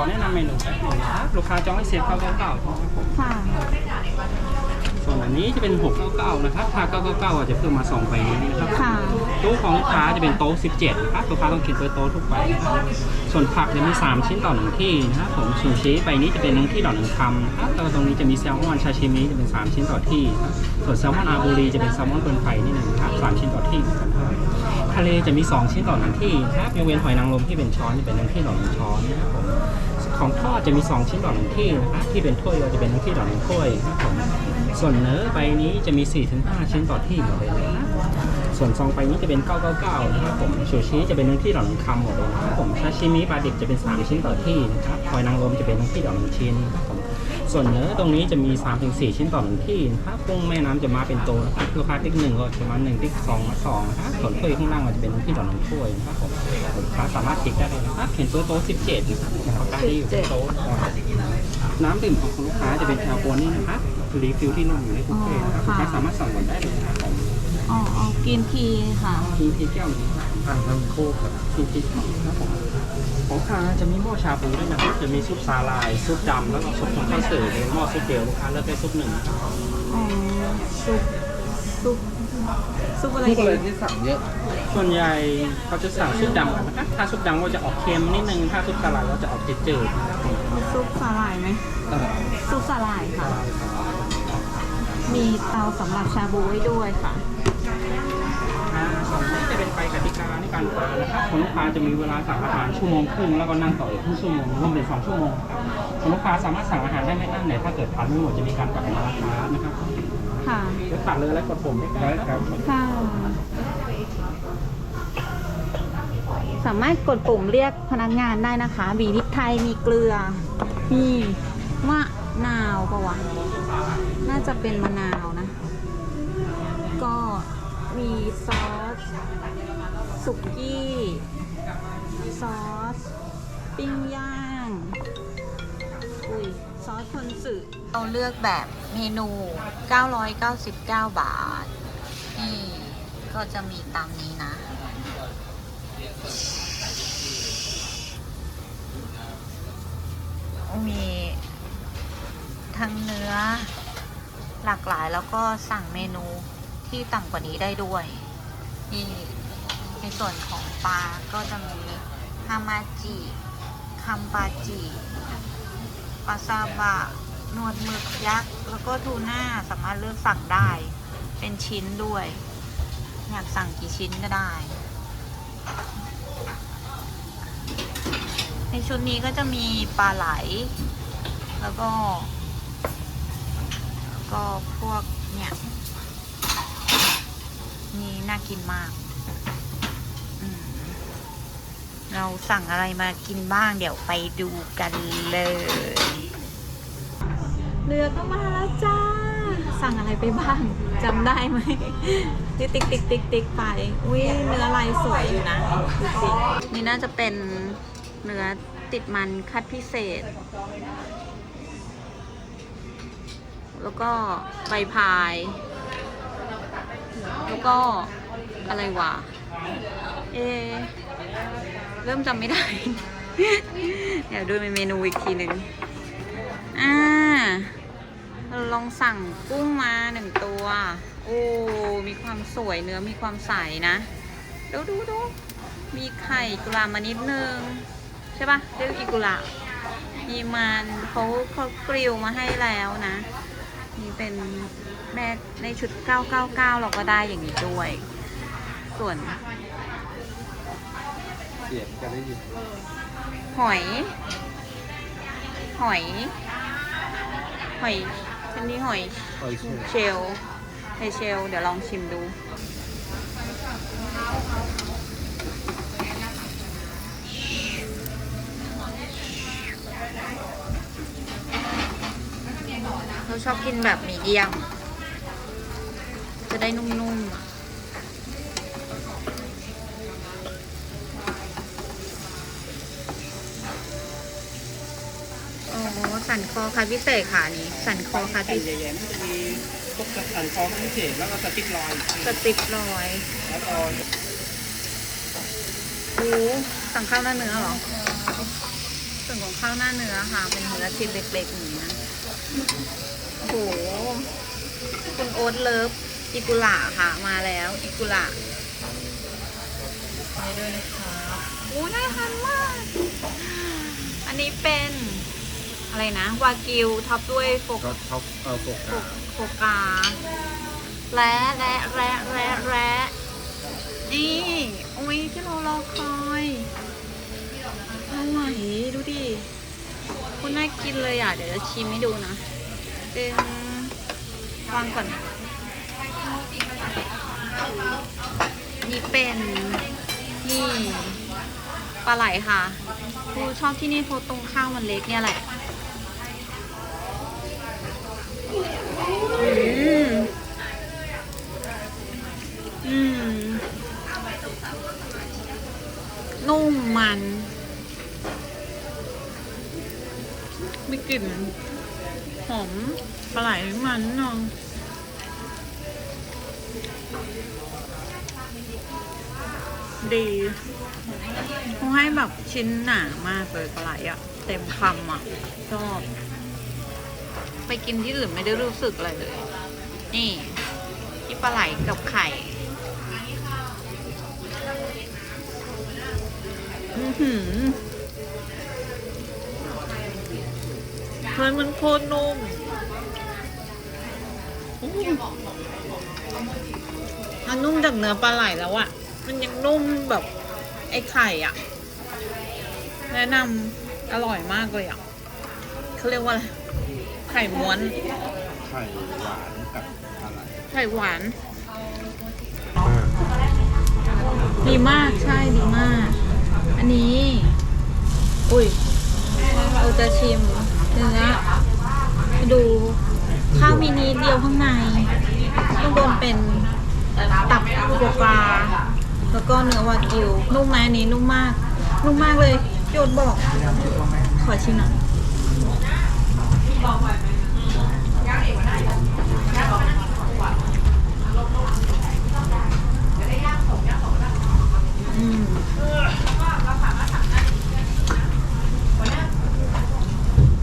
อแนะนำเมนูแป๊บหนึงนะครับลูกค้าจองให้เสียบเก้าเก้าเก้าครับผมค่ะ ส่วนอันนี้จะเป็นหกเก้าเก้านะครับถ้าเก้าเก้าเก้าจะเพิ่มมาสองใบนี้นะครับ ค่ะโต๊ะของลูกค้าจะเป็นโต๊ะ 17 นะครับลูกค้าต้องกินโต๊ะทุกใบนะครับส่วนผักจะมี 3 ชิ้นต่อหนึ่งที่นะครับผมซูชิใบนี้จะเป็นหนึ่งที่ต่อหนึ่งคำนะครับแล้วก็ตรงนี้จะมีแซลมอนชาชิมิจะเป็น 3 ชิ้นต่อที่นะครับส่วนแซลมอนอาบูรีจะเป็นแซลมอนเปินไฟนี่หนึ่งนะครับสามชิ้นต่อที่เหมือนกันครับทะเลจะมี 2 ชิ้นต่อหนึ่งที่นะครับยกเว้นหอยนางรมที่เป็นช้อนจะเป็นหนึ่งที่ต่อหนึ่งช้อนนะครับผม ของทอดจะมี 2 ชิ้นต่อหนึ่งที่นะครับที่เป็นถ้วยเราจะเป็นหนึ่งที่ต่อหนึ่งถ้วยนะครับผมส่วนเนื้อใบนี้จะมี 4-5 ชิ้นต่อที่หมดเลยนะครับส่วนซองไปนี้จะเป็น 999 นะครับผมชูชีจะเป็นทั้งที่ต่อหนึ่งคำหมดเลยนะครับผมซาชิมิปลาดิบจะเป็น 3 ชิ้นต่อที่นะครับหอยนางรมจะเป็นทั้งที่ต่อหนึ่งชิ้นนะครับ ส่วนเนื้อตรงนี้จะมี 3-4 ชิ้นต่อหนึ่งที่นะครับกุ้งแม่น้ำจะมาเป็นโตวนะครับลูกค้าติ๊กหนึ่งก็จะมาหนึ่งติ๊กสองมาสองนะครับส่วนถ้วยข้างล่างก็จะเป็นเนื้อที่ต่อหนึ่งถ้วยนะครับผมลูกค้าสามารถติ๊กได้เลยนะครับเห็นตัวโต๊ะ17นะครับปากกาที่อยู่บนโต๊ะน้ำดื่มของคุณลูกค้าจะเป็นแอลกอฮอล์นี่นะครับรีฟิลที่ลงอยู่ในบุฟเฟ่ต์นะครับลูกค้าสามารถสั่งก่อนได้เลยนะครับผมอ๋อเอากินทีค่ะทีทีแก้วนี้ครับทางทั้งคู่ครับทีทีครับผม ของทางจะมีหม้อชาบูด้วยนะครับ จะมีซุปซาลาย ซุปดำแล้วก็ซุปของข้าวเสิร์ฟเป็นหม้อซุปเดียวลูกค้าเลือกได้ซุปหนึ่งนะครับอ๋อซุปซุปซุปอะไรทุกดีอะไรที่สั่งเยอะ ส่วนใหญ่เขาจะสั่งซุปดำกันนะครับถ้าซุปดำก็จะออกเค็มนิดนึง ถ้าซุปซาลายก็จะออกจืดๆนะครับผมเอาซุปสาหร่ายไหมซุปสาหร่ายค่ะ มีเตาสำหรับชาบูไว้ด้วยค่ะ อ่าสองนี้จะเป็นไปกติกาในการทานนะครับคนลูกค้าจะมีเวลาสั่งอาหารชั่วโมงครึ่งแล้วก็นั่งต่ออีกครึ่งชั่วโมงรวมเป็นสองชั่วโมงครับคนลูกค้าสามารถสั่งอาหารได้ไม่อั้นเลยถ้าเกิดทานไม่หมดจะมีการปรับราคานะครับค่ะเดี๋ยวตัดเลยแล้วกดปุ่มได้ได้ครับ ค่ะ สามารถกดปุ่มเรียกพนักงานได้นะคะบีพริกไทย มีเกลือ มีมะนาวปะวะ น่าจะเป็นมะนาวนะ ก็มีซอส สุกี้ ซอส ปิ้งย่าง อุ้ย ซอสคนสึเราเลือกแบบเมนู 999 บาท นี่ ก็จะมีตามนี้นะ มีทั้งเนื้อหลากหลายแล้วก็สั่งเมนูที่ต่ำกว่านี้ได้ด้วย นี่ในส่วนของปลาก็จะมีฮามาจิคัมปาจิปลาซาบะนวดหมึกยักษ์ แล้วก็ทูน่าสามารถเลือกสั่งได้ เป็นชิ้นด้วย อยากสั่งกี่ชิ้นก็ได้ ในชุดนี้ก็จะมีปลาไหล แล้วก็ ก็พวกเนี่ย นี่น่ากินมากอืมเราสั่งอะไรมากินบ้างเดี๋ยวไปดูกันเลย เรือก็มาแล้วจ้า สั่งอะไรไปบ้างจำได้ไหมที่ติ๊กติ๊กติ๊กติ๊กไป อุ้ยเนื้อลายสวยอยู่นะดูสินี่น่าจะเป็นเนื้อติดมันคัดพิเศษ แล้วก็ใบพาย แล้วก็อะไรวะ เอ เริ่มจำไม่ได้ เดี๋ยวดูเมนูอีกทีหนึ่งอ่าเราลองสั่งกุ้งมาหนึ่งตัว โอ้ มีความสวยเนื้อมีความใสนะ ดูดูดู มีไข่กุลามานิดนึง ใช่ปะเรียกอิกุระมีมันเขาเขากริลมาให้แล้วนะ นี่เป็น แม่ในชุด 999 เราก็ได้อย่างนี้ด้วย ส่วน เสียงจะได้ยินหอย หอย หอยอันนี้หอยคอยเชื่อเชลไฮเชลเดี๋ยวลองชิมดู เราชอบกินแบบมีเดียม จะได้นุ่มๆอะสันคอคัดพิเศษค่ะอันนี้ สันคอคัดไข่พิเศษใหญ่ๆมันจะมีพวกสันคอพิเศษแล้วก็สติ๊กลอยสติปลอยแล้วก็โอ้สั่งข้าวหน้าเนื้อเหรอส่วนของข้าวหน้าเนื้อค่ะ เป็นเนื้อชิ้นเล็กๆอย่างนี้นะโอ้โหคุณโอ๊ตเลิฟ อิกุระค่ะมาแล้วอิกุระไปด้วยนะคะโอ้น่าทานมาก อันนี้เป็นอะไรนะ วากิวท็อปด้วยโฟกก็ท็อปเออโฟโฟกัสโฟกาและและและและและนี่อุ้ยที่เรารอคอยอร่อยดูดิคุณน่ากินเลยอะ เดี๋ยวจะชิมให้ดูนะเป็นวางก่อน นี่เป็นนี่ปลาไหลค่ะกูชอบที่นี่เพราะตรงข้าวมันเล็กเนี่ยแหละอืมอืมนุ่มมันม่กลิ่นหอมปลาไหลมันเนาะ ดีเขาให้แบบชิ้นหนามากเลยปลาไหลอะเต็มคำอะชอบ ไปกินที่อื่นไม่ได้รู้สึกอะไรเลย นี่ที่ปลาไหลกับไข่อืมเฮ้ยมันโคตรนุ่มมันนุ่มจากเนื้อปลาไหลแล้วอะ มันยังนุ่มแบบไอ้ไข่อะแนะนำอร่อยมากเลยอะเขาเรียกว่าอะไร ไข่ม้วน ไข่หวานกับอะไร ไข่หวาน ดีมากใช่ดีมาก อันนี้ อุ้ยเราจะชิมเนื้อดูข้าวมินิเดียวข้างในข้างบนเป็นตับกัวปลา แล้วก็เนื้อวากิว นุ่มไหมอันนี้นุ่มมาก นุ่มมากเลยโยนบอก ขอชิมหน่อยอืม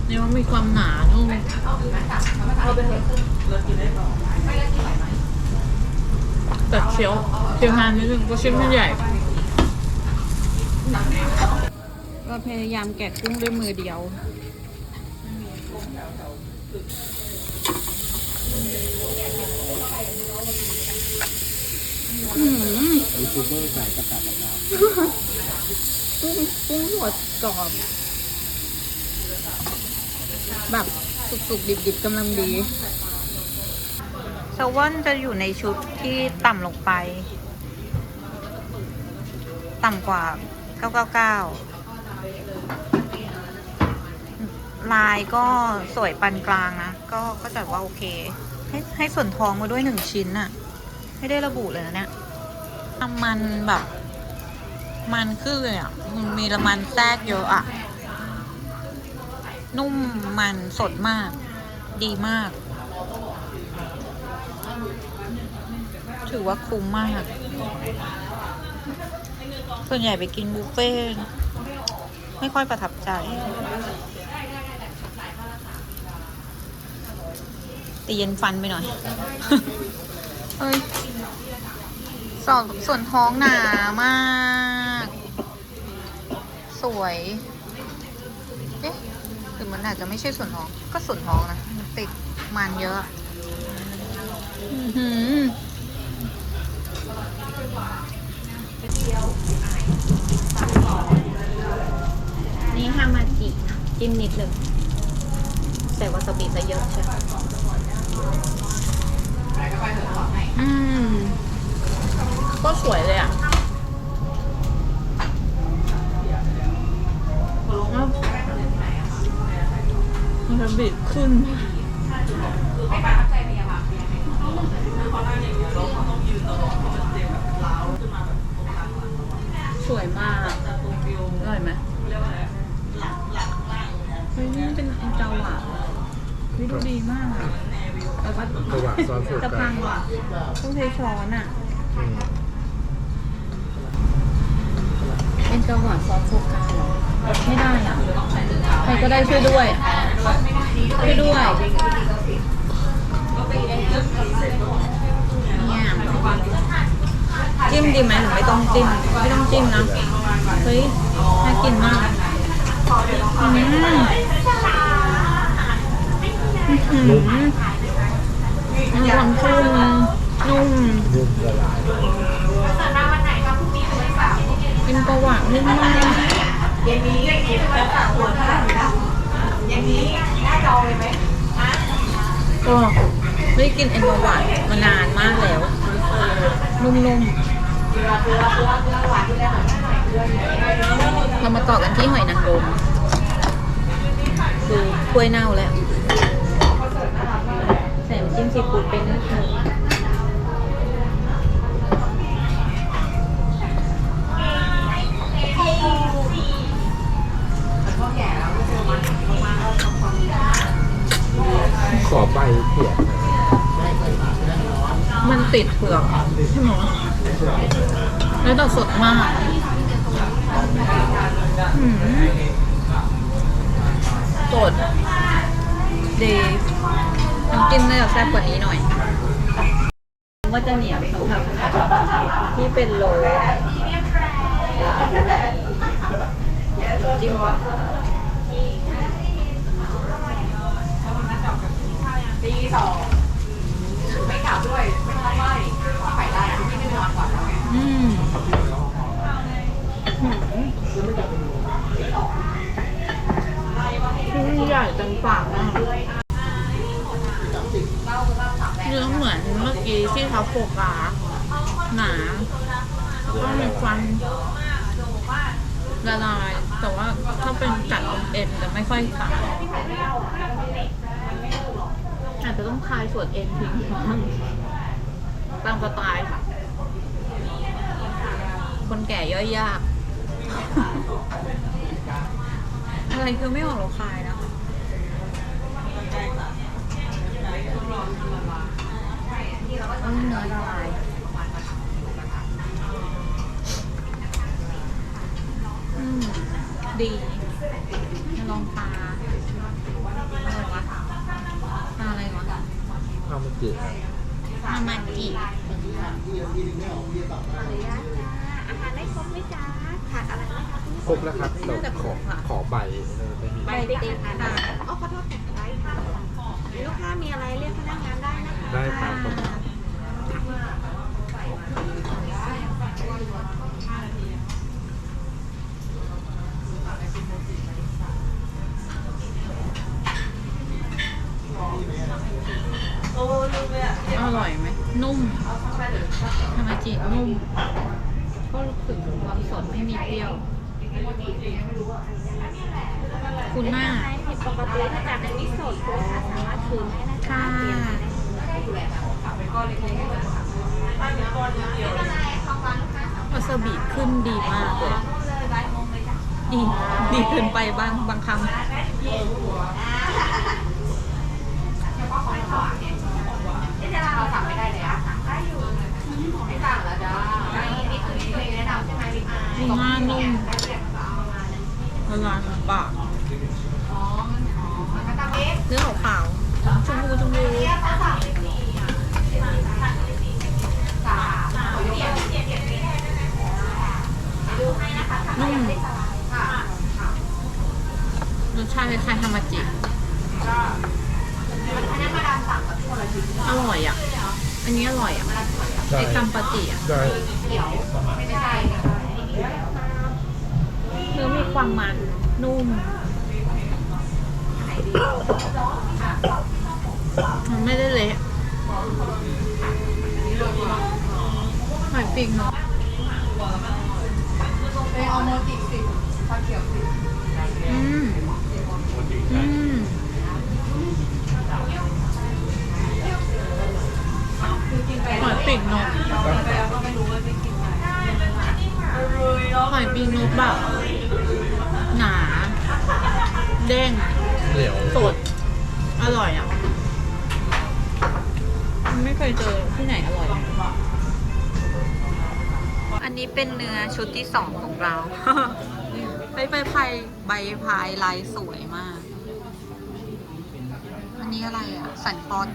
เนี่ยมันมีความหนานุ่ม แต่เคี้ยวเคี้ยวนานนิดนึงก็ชิ้นมันใหญ่ ก็พยายามแกะกุ้งด้วยมือเดียว อืมยูทูบเบอร์ใส่กระตับกระตับกุ้งกุ้งสดกรอบ แบบสุกๆดิบๆกำลังดี แซลมอนจะอยู่ในชุดที่ต่ำลงไป ต่ำกว่า 999 ลายก็สวยปานกลางนะ ก็ก็จัดว่าโอเค ให้ให้ส่วนทองมาด้วยหนึ่งชิ้นน่ะ ไม่ได้ระบุเลยนะเนี่ยทำมันแบบ มันคือเลยอะมันมีละมันแทรกเยอะอะ นุ่มมันสดมาก ดีมาก ถือว่าคุ้มมาก ส่วนใหญ่ไปกินบุฟเฟ่ต์ไม่ค่อยประทับใจ ตีเย็นฟันไปหน่อย เอ้ยส่วนส่วนท้องหนามาก สวย เอ๊ะหรือมันอาจจะไม่ใช่ส่วนท้อง ก็ส่วนท้องนะมันติดมันเยอะ อือหือนี่ฮามาจิจิ้ มนิดหนึ่งใส่วาซาบิซะเยอะใช่ไหมอืมก็สวยเลยอะมันจะบิดขึ้นสวยมากอร่อยไหมเฮ้ยนี่เป็นไอเกาหวาน วิดูดีมากอะแล้วก็ ระหว่างซอสโฟ จะกัพัสงว่ะต้องใช้ช้อนอะอืมเป็นกระหว่างซอสโฟกัสเหรอไม่ได้อะ ใครก็ได้ช่วยด้วย ช่วยด้วยเนี่ยจิ้มดีไหมหรือไม่ต้องจิ้ม ไม่ต้องจิ้มนะ เฮ้ย น่ากินมากอืม อื้อหือมีความชุ่มนุ่มนุ่มละลายเป็นประวัตินุ่มมากก็ไม่ได้กินเอ็นประวัติมานานมากแล้วนุ่มๆเรามาต่อกันที่หอยนางรมดูกล้วยเน่าแล้วใส่น้ำจิ้มซีฟู้ดเป็นนิดนึงขอใบเผือกมันติดเผือกใช่ไหมแล้วแต่สดมากสดดี จิ้มน่าจะแซ่บกว่านี้หน่อยว่าจะเหนียวสำหรับที่เป็นโลจิ้ม อะไรคือไม่ออกเราคายนะต้องเนื้อละลายอืมดีจะลองปลาอะไรวะปลาอะไรวะข้าวมันจืดปลามากิอาห คะคุณครบแล้วครับเราขอขอใบเออไม่มีใบติ๊กค่ะอ๋อขอโทษค่ะใบค่ะลูกค้ามีอะไรเรียกพนักงานได้นะคะได้ครับผมอร่อยไหม นุ่มทามาจินุ่ม ก็รู้สึกถึงความสดไม่มีเปรี้ยว คุณหน้าใช้ผิดปกติถ้าจากนมิโซะนะคะสามารถคืนได้นะค่ะวาซาบิขึ้นดีมากเลยดีดีเกินไปบางบางคำดีมากนุ่ม ละลายในปากเนื้อขาวๆชมพูชมพูนุ่มรสชาติคล้ายๆฮามาจิอร่อยอะ อันนี้อร่อยอะได้ไอ้ซัมปาจิอะ ได้เนื้อมี ความมันนุ่มมันไม่ได้เละหอยปีกเนาะเออโมจิสิผัดเกี๊ยวอืมอืมหอยปีกนกหอยปีกนกแบบหนา ด้งเหนียวสดออร่อยอะ ไม่เคยเจอที่ไหนอร่อย อันนี้เป็นเนื้อชุดที่สองของเราใบใบพายใบพายลายสวยมาก อันนี้อะไรอะ สันคอน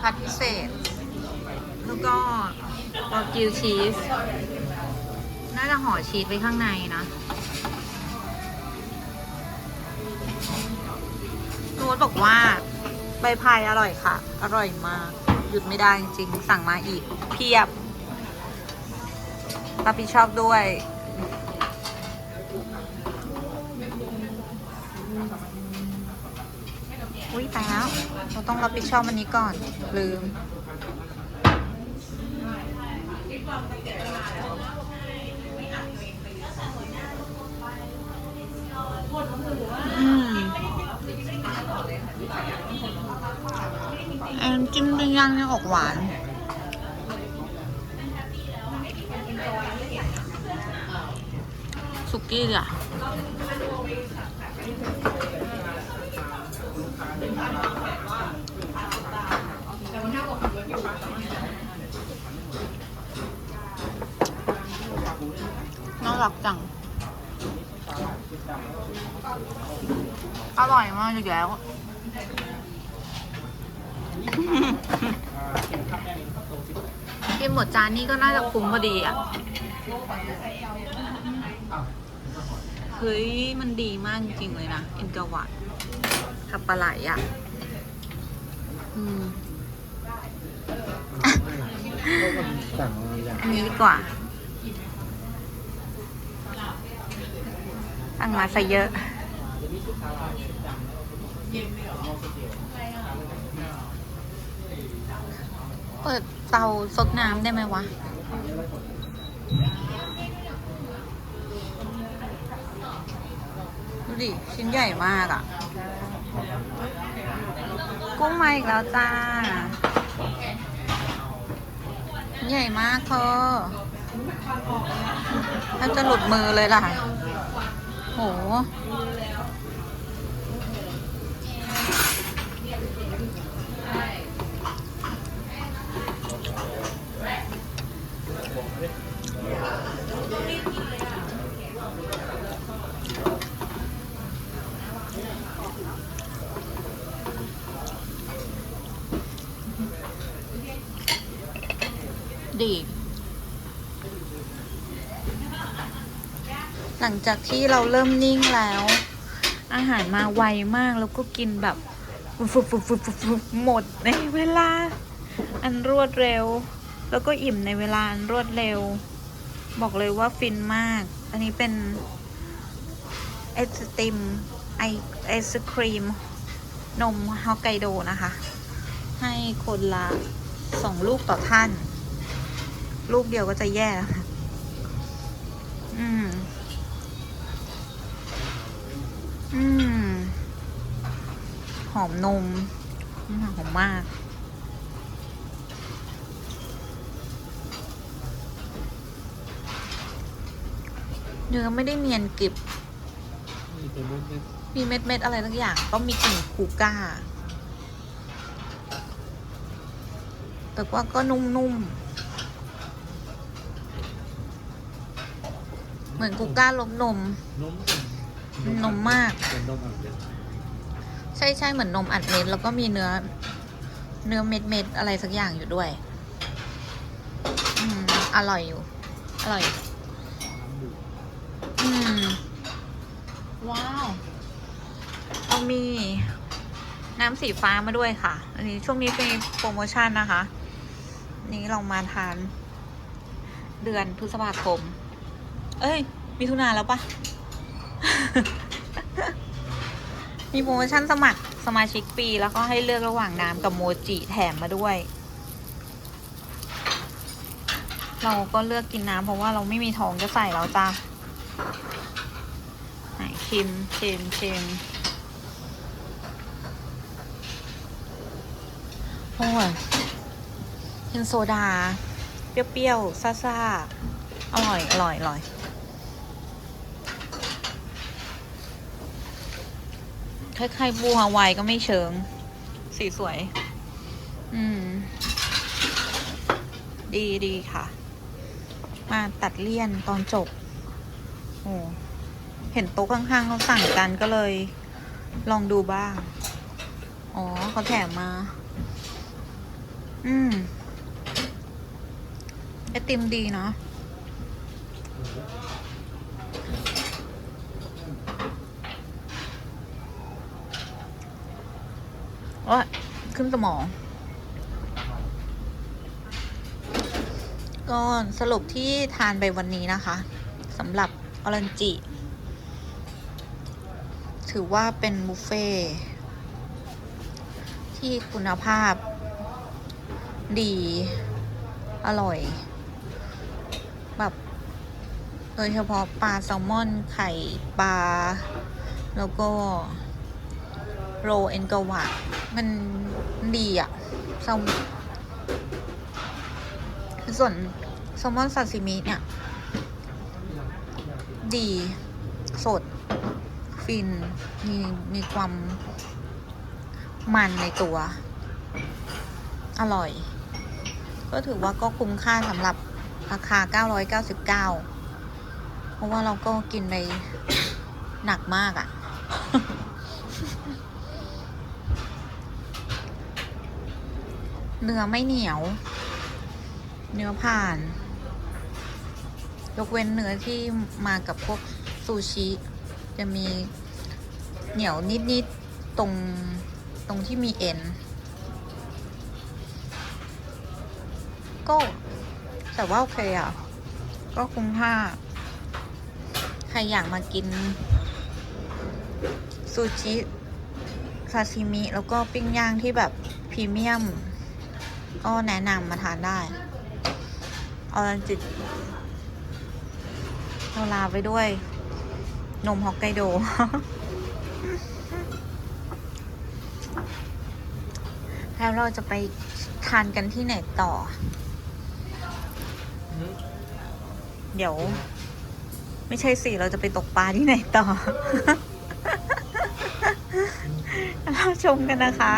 พัดพิเศษ แล้วก็วากิวชีส น่าจะห่อชีสไว้ข้างในนะ น้ตบอกว่าใบพายอร่อยค่ะ อร่อยมาก หยุดไม่ได้จริงๆสั่งมาอีก เพียบรับผิดชอบด้วย อุ้ยตายแล้ว เราต้องรับผิดชอบอันนี้ก่อน ลืม น้ำจิ้มปิ้งย่างนี่ออกหวาน สุกี้อะน่ารักจัง อร่อยมากอีกแล้ว กินหมดจานนี้ก็น่าจะคุ้มพอดีอะเฮ้ย มันดีมากจริงๆเลยนะ เอ็นกาวัดกับปลาไหลอะ อืมสั่งมาอย่าง อันนี้ดีกว่าสั่งมาซะเยอะ เปิด เตาซดน้ำได้ไหมวะ ดูดิ ชิ้นใหญ่มากอะ่ะ กุ้งมาอีกแล้วจ้า ใหญ่มากเธอถ้าจะหลุดมือเลยล่ะ โห ดี หลังจากที่เราเริ่มนิ่งแล้ว อาหารมาไวมากแล้วก็กินแบบฟุบฟุบฟุบฟุบฟุบหมดในเวลา อันรวดเร็ว แล้วก็อิ่มในเวลาอันรวดเร็ว บอกเลยว่าฟินมาก อันนี้เป็นไอศติมไอไอศครีม นมฮอกไกโดนะคะ ให้คนละสองลูกต่อท่าน ลูกเดียวก็จะแย่แล้วค่ะอืม อืม หอมนมหอมมาก เนื้อไม่ได้เนียนกริบ มีเม็ดเม็ดอะไรทั้งอย่าง ก็มีกลิ่นคูก้า แต่ว่าก็นุ่มๆ เหมือนคูก้าลบนม นมนมมาก เป็นนมอัดเม็ดใช่ใช่เหมือนนมอัดเม็ดแล้วก็มีเนื้อ เนื้อเม็ดเม็ดๆอะไรสักอย่างอยู่ด้วย อืม อร่อยอยู่ อร่อย อืม ว้าวเอามี น้ำสีฟ้ามาด้วยค่ะ อันนี้ช่วงนี้เป็นโปรโมชั่นนะคะ นี้เรามาทาน เดือนพฤษภาคม เอ้ยมิถุนาแล้วปะมีโปรโมชั่นสมัครสมาชิกปีแล้วก็ให้เลือกระหว่างน้ำกับโมจิแถมมาด้วย เราก็เลือกกินน้ำเพราะว่าเราไม่มีท้องจะใส่แล้วจ้าไหนชิมชิมชิมโอ้ยเป็นโซดา เปรี้ยวๆซ่าๆ อร่อย อร่อย อร่อย คล้ายๆบูฮาวายก็ไม่เชิง สีสวย อืม ดีดีค่ะ มาตัดเลี่ยนตอนจบ โอ้เห็นโต๊ะข้างๆเขาสั่งกันก็เลย ลองดูบ้าง อ๋อเขาแถมมา อืมไอติมดีเนาะ โอ้ยขึ้นสมอง ก็สรุปที่ทานไปวันนี้นะคะสำหรับออรันจิ ถือว่าเป็นบุฟเฟ่ที่คุณภาพ ดี อร่อย แบบโดยเฉพาะปลาแซลมอนไข่ปลา แล้วก็ โรเอนกวะมันดีอะแซลส่วนแซลมอนซาซิมิเนี่ย ดี สด ฟิน มี มีความมันในตัว อร่อย ก็ถือว่าก็คุ้มค่าสำหรับราคา 999 เพราะว่าเราก็กินไปหนักมากอะ่ะ เนื้อไม่เหนียว เนื้อผ่าน ยกเว้นเนื้อที่มากับพวกซูชิ จะมีเหนียวนิด ๆ ตรงตรงที่มีเอ็น ก็ แต่ว่าโอเคอะ ก็คุ้มค่า ใครอยากมากิน ซูชิซาซิมิ แล้วก็ปิ้งย่างที่แบบพรีเมียม ก็แนะนำมาทานได้ออรันจิตเราลาไปด้วย นมฮอกไกโด แล้วเราจะไปทานกันที่ไหนต่อ เดี๋ยว ไม่ใช่สิเราจะไปตกปลาที่ไหนต่อ เราชมกันนะคะ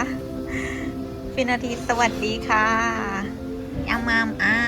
ฟินาทีสวัสดีค่ะยามามอ้า